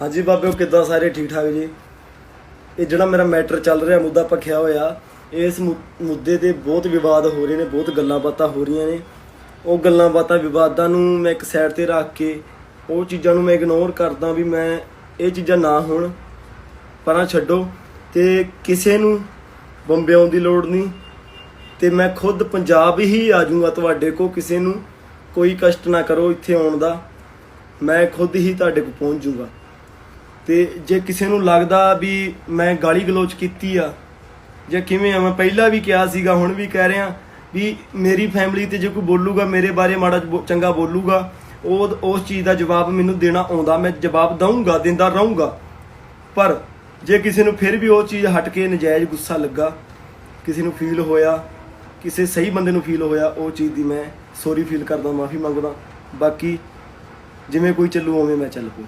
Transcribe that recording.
ਹਾਂਜੀ ਬਾਬਿਓ ਕਿੱਦਾਂ ਸਾਰੇ ਠੀਕ ਠਾਕ ਜੀ? ਇਹ ਜਿਹੜਾ ਮੇਰਾ ਮੈਟਰ ਚੱਲ ਰਿਹਾ, ਮੁੱਦਾ ਪੱਖਿਆ ਹੋਇਆ, ਇਸ ਮੁੱਦੇ ਤੇ ਬਹੁਤ ਵਿਵਾਦ ਹੋ ਰਹੇ ਨੇ, ਬਹੁਤ ਗੱਲਾਂ ਬਾਤਾਂ ਹੋ ਰਹੀਆਂ ਨੇ। ਉਹ ਗੱਲਾਂ ਬਾਤਾਂ ਵਿਵਾਦਾਂ ਨੂੰ ਮੈਂ ਇੱਕ ਸਾਈਡ ਤੇ ਰੱਖ ਕੇ, ਉਹ ਚੀਜ਼ਾਂ ਨੂੰ ਮੈਂ ਇਗਨੋਰ ਕਰਦਾ ਵੀ ਮੈਂ ਇਹ ਚੀਜ਼ਾਂ ਨਾ ਹੋਣ, ਪਰਾਂ ਛੱਡੋ ਤੇ ਕਿਸੇ ਨੂੰ ਬੰਬੇ ਆਉਣ ਦੀ ਲੋੜ ਨਹੀਂ। ਤੇ ਮੈਂ ਖੁਦ ਪੰਜਾਬ ਹੀ ਆ ਜਾਊਂਗਾ ਤੁਹਾਡੇ ਕੋ ਕਿਸੇ ਨੂੰ ਕੋਈ ਕਸ਼ਟ ਨਾ ਕਰੋ ਇੱਥੇ ਆਉਣ ਦਾ। ਮੈਂ ਖੁਦ ਹੀ ਤੁਹਾਡੇ ਕੋ ਪਹੁੰਚ ਜਾਊਂਗਾ ਤੇ ਜੇ ਕਿਸੇ ਨੂੰ ਲੱਗਦਾ ਵੀ ਮੈਂ ਗਾਲੀ ਗਲੋਚ ਕੀਤੀ ਆ, ਜਾਂ ਕਿਵੇਂ ਆ, ਮੈਂ ਪਹਿਲਾਂ ਵੀ ਕਿਹਾ ਸੀਗਾ, ਹੁਣ ਵੀ ਕਹਿ ਰਿਹਾ ਵੀ ਮੇਰੀ ਫੈਮਿਲੀ ਤੇ ਜੇ ਕੋਈ ਬੋਲੂਗਾ, ਮੇਰੇ ਬਾਰੇ ਮਾੜਾ ਬੋ- ਚੰਗਾ ਬੋਲੂਗਾ, ਉਹ, ਉਸ ਚੀਜ਼ ਦਾ ਜਵਾਬ ਮੈਨੂੰ ਦੇਣਾ ਆਉਂਦਾ, ਮੈਂ ਜਵਾਬ ਦਊਂਗਾ, ਦਿੰਦਾ ਰਹੂੰਗਾ। ਪਰ ਜੇ ਕਿਸੇ ਨੂੰ ਫਿਰ ਵੀ ਉਹ ਚੀਜ਼ ਹਟ ਕੇ ਨਜਾਇਜ਼ ਗੁੱਸਾ ਲੱਗਾ, ਕਿਸੇ ਨੂੰ ਫੀਲ ਹੋਇਆ, ਕਿਸੇ ਸਹੀ ਬੰਦੇ ਨੂੰ ਫੀਲ ਹੋਇਆ, ਉਹ ਚੀਜ਼ ਦੀ ਮੈਂ ਸੌਰੀ ਫੀਲ ਕਰਦਾ, ਮਾਫੀ ਮੰਗਦਾ। ਬਾਕੀ ਜਿਵੇਂ ਕੋਈ ਚੱਲੂ, ਉਵੇਂ ਮੈਂ ਚੱਲ ਪਊ।